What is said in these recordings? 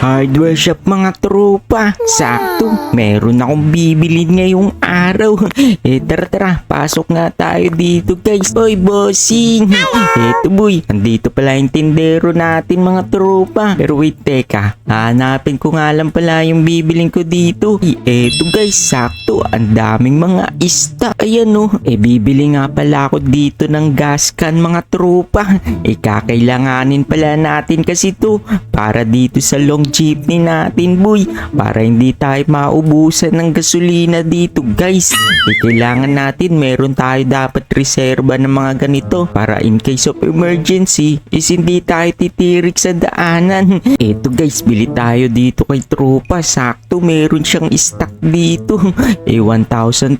Hardware shop mga tropa. Sakto, meron akong bibilin ngayong araw. Eh tara tara, pasok nga tayo dito guys. Oy bossing. Eto boy, andito pala yung tindero natin mga tropa. Pero wait teka, hanapin ko nga lang pala yung bibilin ko dito. Eh, Eto guys, sakto, ang daming mga ista. Ayan oh, eh bibili nga pala ako dito ng gas can mga tropa. Eh kakailanganin pala natin kasi to para dito sa long jeepney natin boy. Para hindi tayo maubusan ng gasolina dito guys. Eh, kailangan natin meron tayo dapat reserba ng mga ganito para in case of emergency is hindi tayo titirik sa daanan. Eto guys bili tayo dito kay tropa. Sakto meron siyang stock dito. Eh 1,500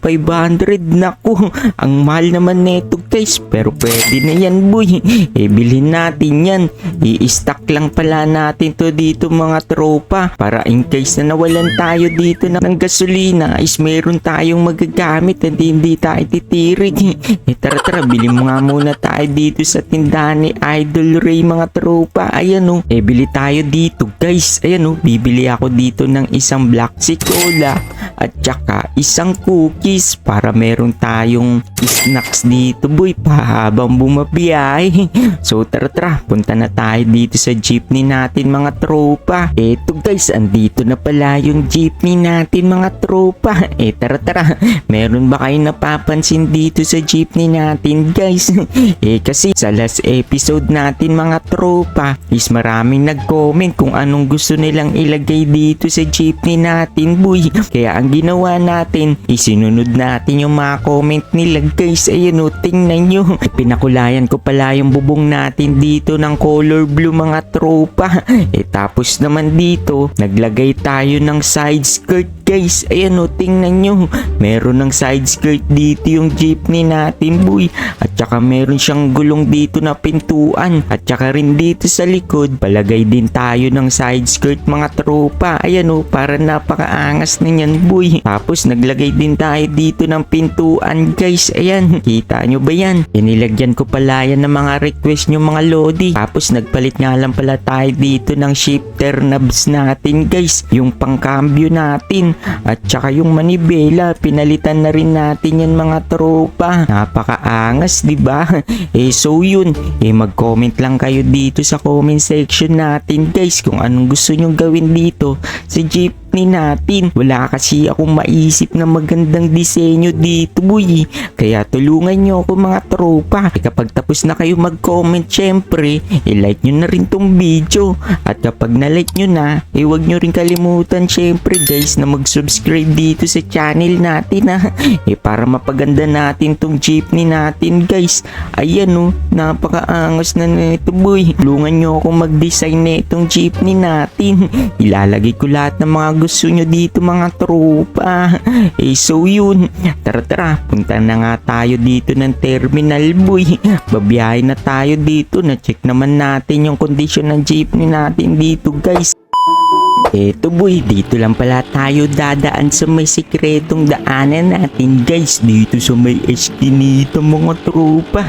naku. Ang mahal naman neto guys pero pwede na yan boy. Eh bilhin natin yan. I-stock lang pala natin to dito mga tropa para in case na nawalan tayo dito ng, ng gasolina is meron tayong magagamit at hindi tayo titirig eh tara tara bili mo nga muna tayo dito sa tindahan ni Idol Ray mga tropa. Ayan o eh bili tayo dito guys. Ayan o bibili ako dito ng isang black cola at saka isang cookies para meron tayong snacks dito boy pa habang bumabiyahe. So tara tara. Punta na tayo dito sa jeepney natin mga tropa eto guys andito na pala yung jeepney natin mga tropa. Eh tara tara. Meron ba kayong napapansin dito sa jeepney natin guys? Eh kasi sa last episode natin mga tropa is maraming nag-comment kung anong gusto nilang ilagay dito sa jeepney natin boy. Kaya ang ginawa natin isinunod natin yung mga comment nila guys. Ayun o tingnan nyo. Pinakulayan ko pala yung bubong natin dito ng color blue mga tropa. Eh tapos naman dito naglagay tayo ng side skirt guys. Ayan o tingnan nyo. Meron ng side skirt dito yung jeepney natin boy. At saka meron siyang gulong dito na pintuan. At saka rin dito sa likod palagay din tayo ng side skirt mga tropa. Ayan o para napakaangas na yan boy. Tapos naglagay din tayo dito ng pintuan guys. Ayan kita nyo ba yan? Inilagyan ko pala yan ng mga request nyo mga lodi. Tapos nagpalit nga lang pala tayo dito ng shifter knobs natin guys. Yung pangkambyo natin at saka yung manibela pinalitan na rin natin yan mga tropa. Napakaangas di ba? Eh so yun. Eh mag-comment lang kayo dito sa comment section natin guys kung anong gusto nyo gawin dito. Sa jeepney natin. Wala kasi akong maisip na magandang disenyo dito boy. Kaya tulungan nyo ako mga tropa. Kapag tapos na kayo mag-comment syempre i-like nyo na rin tong video. At kapag na-like nyo na eh wag nyo rin kalimutan syempre guys na mag-subscribe dito sa channel natin ha. Eh para mapaganda natin tong jeepney natin guys. Ayan oh napakaangas na nito boy. Tulungan nyo ako mag-design na itong jeepney natin. Ilalagay ko lahat ng mga gusto nyo dito mga tropa. Eh so yun. Tara tara. Punta na nga tayo dito ng terminal boy. Babiyahe na tayo dito. Na check naman natin yung kondisyon ng jeepney natin dito guys Eto boy, dito lang pala tayo dadaan sa may sikretong daanan natin guys. Dito sa may eskinita mga tropa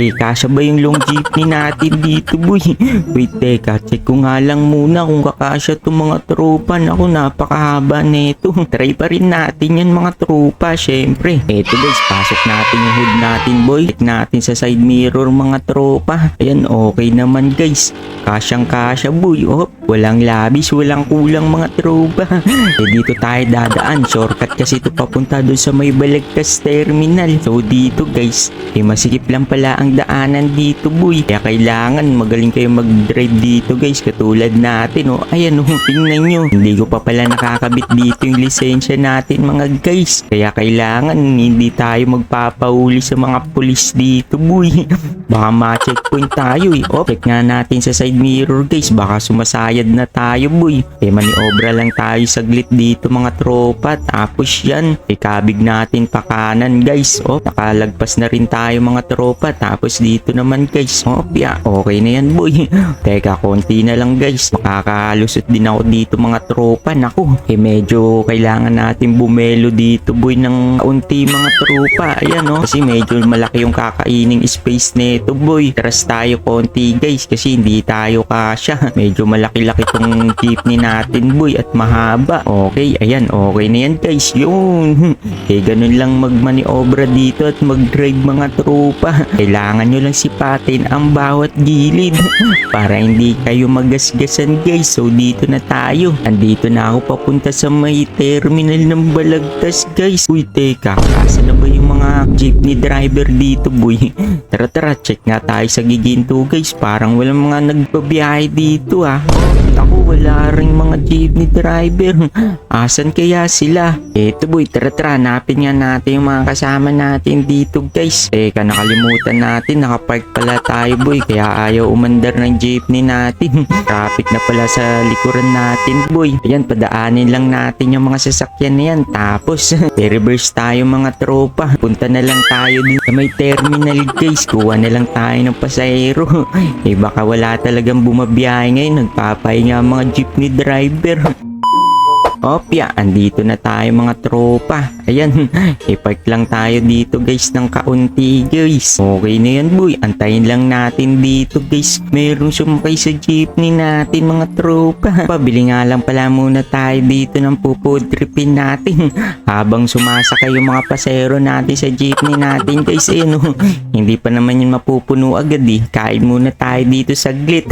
Eh kasya ba yung long jeepney natin dito boy? Wait teka, check ko nga lang muna kung kakasya to mga tropa Naku napakahaba neto Try pa rin natin yan mga tropa syempre. Eto guys, pasok natin yung hood natin boy. Check natin sa side mirror mga tropa Ayan okay naman guys. Kasyang kasya boy. Oh, walang labis, walang kulang mga tropa. eh dito tayo dadaan. Shortcut kasi ito papunta doon sa may Balagtas Terminal. So dito guys, eh masikip lang pala ang daanan dito boy. Kaya kailangan magaling kayo mag-drive dito guys. Katulad natin oh. Ayan oh, tingnan nyo. Hindi ko pa pala nakakabit dito yung lisensya natin mga guys. Kaya kailangan hindi tayo magpapauli sa mga pulis dito boy. Baka ma-checkpoint tayo eh. Oh, check nga natin sa side mirror guys. Baka sumasayad na tayo boy. Eh maniobra lang tayo saglit dito mga tropa. Tapos yan, ikabig natin pa kanan guys. Oh, nakalagpas na rin tayo mga tropa. Tapos dito naman guys. Oh, yeah, okay na yan boy. Teka, konti na lang guys. Makakalusot din ako dito mga tropa. Naku, eh medyo kailangan natin bumelo dito boy ng unti mga tropa. Ayan oh. Kasi medyo malaki yung kakaining space nito boy. Tras tayo konti guys kasi hindi tayo kasya. Medyo malaki-laki tong jeepney natin boy at mahaba. Okay, ayan, okay na yan guys. Yun. Eh, ganun lang magmaniobra dito at mag-drive mga tropa. Kailangan nyo lang sipatin ang bawat gilid para hindi kayo magasgasan guys. So, dito na tayo. Andito na ako papunta sa may terminal ng Balagtas guys. Uy, teka, asa na ba yung mga jeepney driver dito boy? Tara tara, check nga tayo sa giginto guys. Parang walang mga nagbabiyahe dito ah. Ako, wala ring mga jeepney driver. Asan kaya sila? Eto boy, tara tara, hanapin nga natin yung mga kasama natin dito guys. Teka, nakalimutan natin, nakapark pala tayo boy. Kaya ayaw umandar ng jeepney natin. Traffic na pala sa likuran natin boy. Ayan, padaanin lang natin yung mga sasakyan na yan. Tapos, reverse tayo mga tropa. Punta na lang tayo din sa may terminal guys. Kuha na lang tayo ng pasahero. eh baka wala talagang bumabiyahe ngayon. Nagpapahinga mga jeepney driver. Opya, andito na tayo mga tropa. Ayan, ipark lang tayo dito guys ng kaunti guys. Okay na yan boy, antayin lang natin dito guys. Merong sumakay sa jeepney natin mga tropa. Pabili nga lang pala muna tayo dito ng pupudripin natin. Habang sumasakay yung mga pasero natin sa jeepney natin guys. Eh no, hindi pa naman yun mapupuno agad eh. Kain muna tayo dito saglit.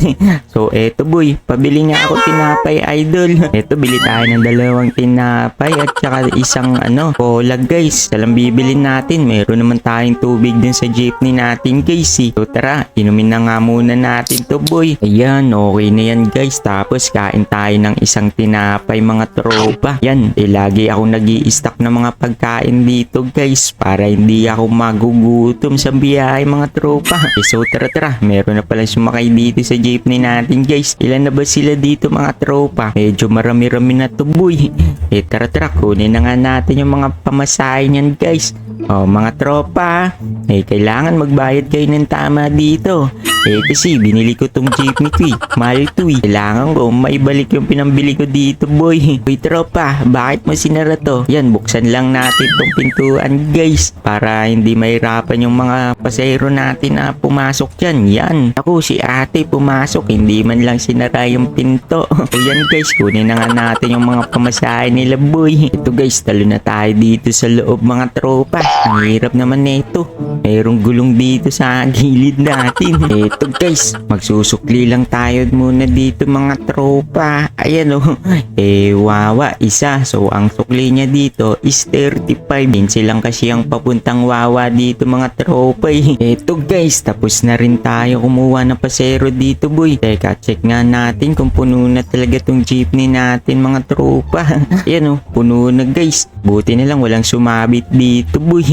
so eto boy, pabili nga ako tinapay idol. Eto, bili tayo ng dalawang tinapay at saka isang ano, cola guys. Talang bibilin natin. Meron naman tayong tubig din sa jeepney natin guys eh. So tara, inumin na nga muna natin to boy. Ayan, okay na yan guys. Tapos kain tayo ng isang tinapay mga tropa. Yan, eh lagi ako nag stock ng mga pagkain dito guys. Para hindi ako magugutom sa biyahe mga tropa. Eh, so tara tara, meron na pala sumakay dito sa jeepney natin guys. Ilan na ba sila dito mga tropa? Medyo marami-rami na to boy. Eh tara tara, kunin na nga natin yung mga pamasahe niyan guys. Oh, mga tropa, eh kailangan magbayad kayo ng tama dito. Eh kasi binili ko tong jeepney ko eh. Mahal to eh. Kailangan ko maibalik yung pinambili ko dito boy. Uy tropa, bakit mo sinara to? Yan, buksan lang natin tong pintuan guys. Para hindi mahirapan yung mga pasahero natin na pumasok dyan. Yan. Ako si ate pumasok, hindi man lang sinara yung pinto. o yan guys, kunin na nga natin yung mga pamasahe nila boy. Ito guys, talo na tayo dito sa loob mga tropa. Ang hirap naman nito. Mayroong gulong dito sa gilid natin. Ito guys, magsusukli lang tayo muna dito mga tropa. Ayan oh. Eh, wawa, isa. So, ang sukli niya dito is 35. Minsi lang kasi ang papuntang wawa dito mga tropa eh. Ito guys, tapos na rin tayo kumuha ng pasero dito boy. Teka, check nga natin kung puno na talaga tong jeepney natin mga tropa. Ayan oh, puno na guys. Buti na lang walang sumabit dito boy.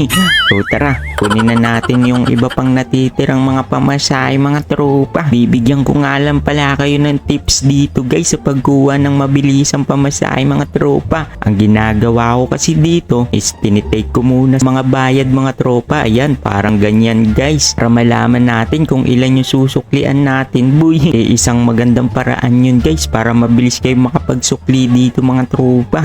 So tara, kunin na natin yung iba pang natitirang mga pamasahe mga tropa. Bibigyan ko nga lang pala kayo ng tips dito guys sa pagkuha ng mabilisang pamasahe mga tropa. Ang ginagawa ko kasi dito is tinitake ko muna mga bayad mga tropa. Ayan, parang ganyan guys. Para malaman natin kung ilan yung susuklian natin boy. Eh, isang magandang paraan yun guys para mabilis kayo makapagsukli dito mga tropa.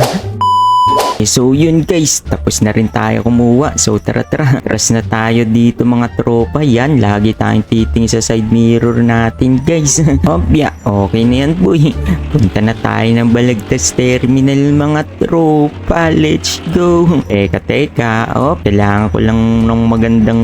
So yun guys, tapos na rin tayo kumuha. So tara tara, tras na tayo dito mga tropa. Yan, lagi tayong titing sa side mirror natin guys. Obya, okay na yan boy. Punta na tayo ng Balagtas Terminal mga tropa. Let's go. Teka teka, oh, kailangan ko lang ng magandang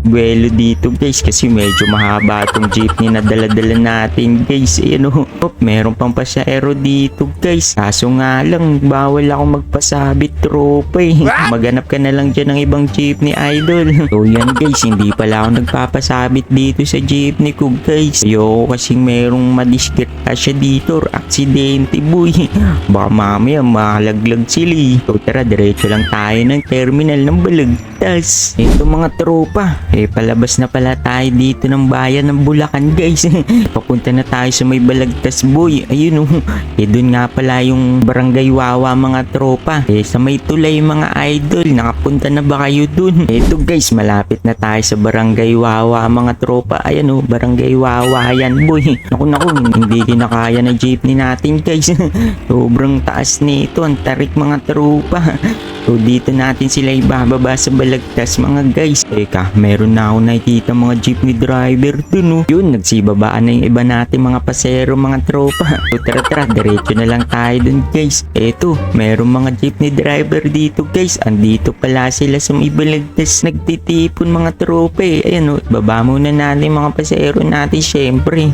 buwelo dito guys kasi medyo mahaba tong jeepney na daladala natin guys. Ayan o oh, meron pang pasyero dito guys. Kaso nga lang bawal ako magpasabit tropa eh. Maghanap ka na lang dyan ng ibang jeepney idol. So yan guys hindi pala ako nagpapasabit dito sa jeepney ko guys. Ayoko kasing merong madisgrasya dito or aksidente boy. Baka mamaya makalaglag sila eh. so tara diretso lang tayo ng terminal ng balagtas. Ito mga tropa eh, palabas na pala tayo dito ng bayan ng Bulacan, guys. Papunta na tayo sa may Balagtas, boy. Ayun, oh. Eh, dun nga pala yung Barangay Wawa, mga tropa. Eh, sa may tulay, mga idol. Nakapunta na ba kayo dun? Eto, guys, malapit na tayo sa Barangay Wawa, mga tropa. Ayan, oh. Barangay Wawa, yan, boy. Naku, naku, hindi kinakaya na jeepney natin, guys. Sobrang taas nito. Ang tarik, mga tropa. So, dito natin sila ibababa sa Balagtas mga guys. Teka, meron na ako nakikita mga jeepney driver dun oh. Yun, nagsibabaan na yung iba natin mga pasero, mga tropa. So tara tara, diretso na lang tayo dun guys. Eto, meron mga jeepney driver dito guys. Andito pala sila sa may ibalagtas. Nagtitipon mga tropa eh. Ayan oh, baba muna natin mga pasero natin syempre.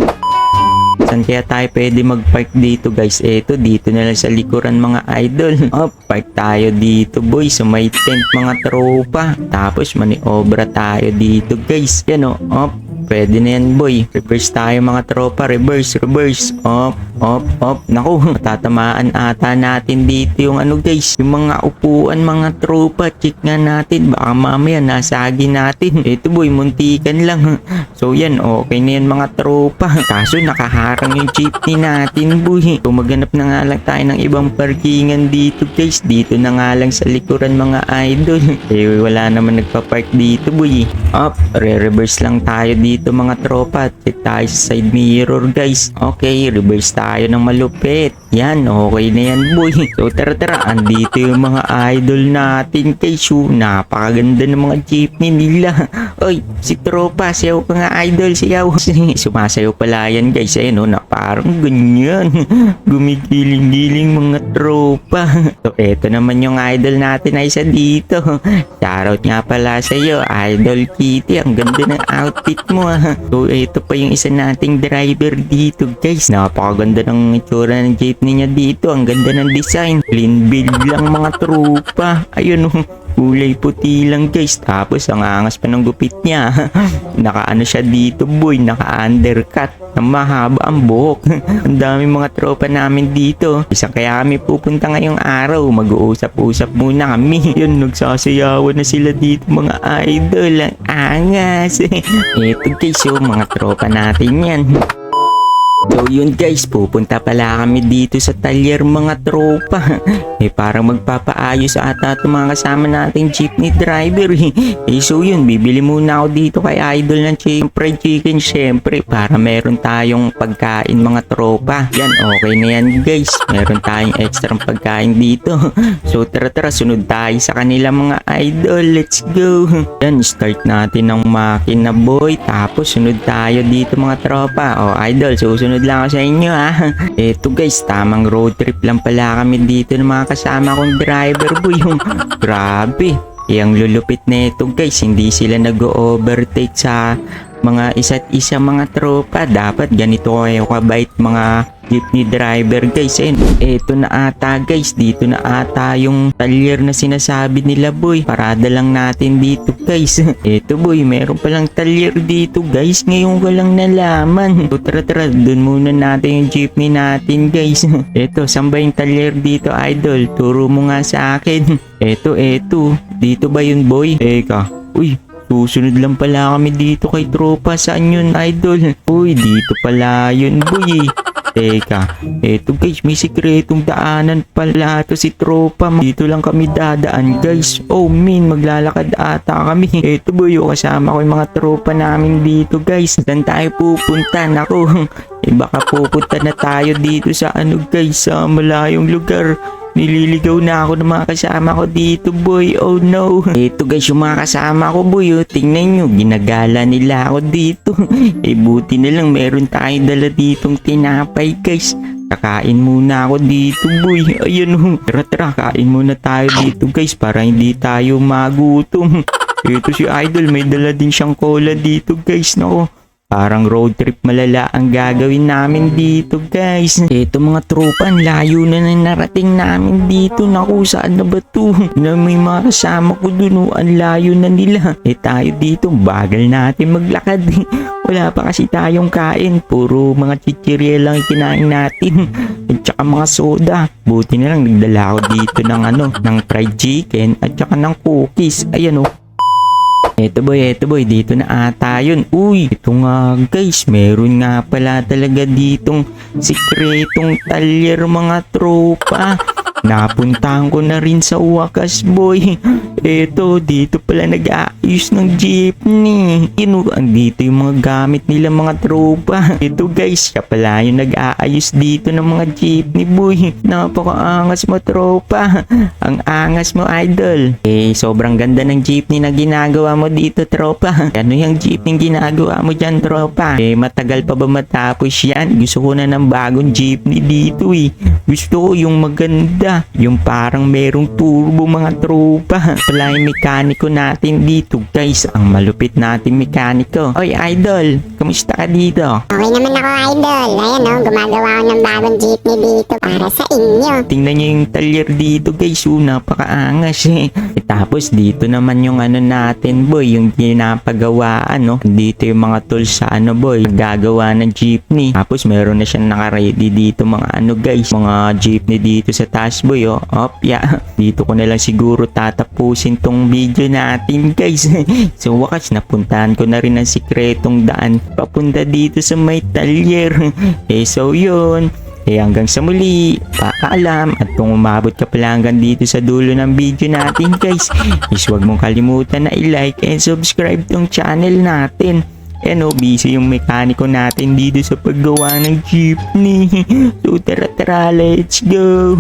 Saan kaya tayo pwede mag-park dito guys? Eto, dito na lang sa likuran mga idol. Oh, park tayo dito boy sa may tent mga tropa. Tapos maniobra tayo dito guys. Yan oh, oh Pwede na yan boy. Reverse tayo mga tropa. Reverse, reverse. Op, op, op. Naku, matatamaan ata natin dito yung ano guys. Yung mga upuan mga tropa. Check nga natin. Baka mamaya nasagi natin. Ito boy, muntikan lang. So yan, okay na yan mga tropa. Kaso nakaharang yung jeepney natin boy. So maghanap na nga lang tayo ng ibang parkingan dito guys. Dito na nga lang sa likuran mga idol. Eh wala naman nagpa-park dito boy. Up, re-reverse lang tayo dito mga tropa. Check tayo sa side mirror guys. Okay, reverse tayo ng malupit. Yan, okay na yan boy. So tara tara, andito yung mga idol natin kay Shu. Napakaganda ng mga jeepney nila. Oy, si tropa, sayaw ka nga idol, sayaw. Sumasayaw pala yan guys. Ayun oh, na parang ganyan. Gumigiling-giling mga tropa. So eto naman yung idol natin ay isa dito. Shoutout nga pala sa Idol Kitty. Ang ganda ng outfit mo ah. So ito pa yung isa nating driver dito guys. Napakaganda ng itsura ng jeepney niya dito. Ang ganda ng design. Clean build lang mga tropa. Ayun oh. Kulay puti lang guys. Tapos ang angas pa ng gupit niya. Nakaano siya dito boy. Naka-undercut. Ang mahaba ang buhok. ang dami mga tropa namin dito. Isang kaya kami pupunta ngayong araw. Mag-uusap-usap muna kami. Yun, nagsasayawan na sila dito mga idol. Ang angas. Ito guys yung mga tropa natin yan. So yun guys, pupunta pala kami dito sa talyer mga tropa. eh parang magpapaayos ata itong mga kasama nating jeepney driver eh. eh so yun, bibili muna ako dito kay idol ng chicken fried chicken syempre para meron tayong pagkain mga tropa. Yan, okay na yan guys. Meron tayong extra pagkain dito. so tara tara, sunod tayo sa kanila mga idol. Let's go. Yan, start natin ng makina boy. Tapos sunod tayo dito mga tropa. O idol, susunod lang ako sa inyo ha. Eto guys, tamang road trip lang pala kami dito ng mga kasama kong driver boy. Yung grabe. Yung lulupit na ito guys, hindi sila nag-overtake sa mga isa't isa mga tropa. Dapat ganito kayo kabait mga jeepney driver guys. Ayun, eto na ata guys, dito na ata yung talyer na sinasabi nila boy. Parada lang natin dito guys. eto boy, meron palang talyer dito guys. Ngayon ko lang nalaman. So, tara tara, dun muna natin yung jeepney natin guys. eto, saan yung talyer dito idol? Turo mo nga sa akin. eto, eto. Dito ba yun boy? Eka, uy, Susunod lang pala kami dito kay tropa. Saan yun, idol? Uy, dito pala yun, boy. Teka, eto guys, may sikretong daanan pala to si tropa. Dito lang kami dadaan guys. Oh min, maglalakad ata kami. Eto boy, oh, kasama ko yung mga tropa namin dito guys. Saan tayo pupunta? Naku, eh baka pupunta na tayo dito sa ano guys, sa malayong lugar. Nililigaw na ako ng mga kasama ko dito, boy. Oh no. Ito guys, yung mga kasama ko, boy. Oh. Tingnan nyo, ginagala nila ako dito. eh, buti na lang meron tayong dala ditong tinapay, guys. Kakain muna ako dito, boy. Ayun, oh. Tara, tara, kain muna tayo dito, guys, para hindi tayo magutom. Ito si Idol, may dala din siyang cola dito, guys. Nako, Parang road trip malala ang gagawin namin dito guys. Ito mga tropa, layo na na narating namin dito. Naku, saan na ba to? Na may mga ko dun, oh, ang layo na nila. Eh tayo dito, bagal natin maglakad. Wala pa kasi tayong kain. Puro mga chichirya lang kinain natin. At saka mga soda. Buti na lang nagdala ako dito ng ano, ng fried chicken at saka ng cookies. Ayan oh. Eto boy, eto boy, dito na ata yun. Uy, ito nga guys, meron nga pala talaga ditong sikretong talyer mga tropa. Napuntahan ko na rin sa wakas boy. Eto, dito pala nag-aayos ng jeepney. Ino, andito yung mga gamit nila mga tropa. Ito guys, siya pala yung nag-aayos dito ng mga jeepney boy. Napakaangas mo tropa. Ang angas mo idol. Eh, sobrang ganda ng jeepney na ginagawa mo dito tropa. Ano yung jeepney ginagawa mo dyan tropa? Eh, matagal pa ba matapos yan? Gusto ko na ng bagong jeepney dito eh. Gusto ko yung maganda. Yung parang merong turbo mga tropa. Yung mekaniko natin dito guys. Ang malupit nating mekaniko. Oy idol, kamusta ka dito? Okay naman ako, idol. Ayan, oh, gumagawa ako ng bagong jeepney dito para sa inyo. Tingnan nyo yung talyer dito guys. Oh, napakaangas eh. Eh, Tapos dito naman yung ano natin boy. Yung ginapagawaan no. Dito yung mga tools sa ano boy. Gagawa ng jeepney. Tapos meron na siyang nakaready dito mga ano guys. Mga jeepney dito sa taas boy oh. Op, yeah. Dito ko na lang siguro tatapusin tong video natin guys. so wakas napuntahan ko na rin ang sikretong daan papunta dito sa may talyer. eh so yun. Eh hanggang sa muli, paalam at kung umabot ka pala hanggang dito sa dulo ng video natin guys, is huwag mong kalimutan na i-like and subscribe tong channel natin. And oh, busy yung mekaniko natin dito sa paggawa ng jeepney. So tara tara, let's go!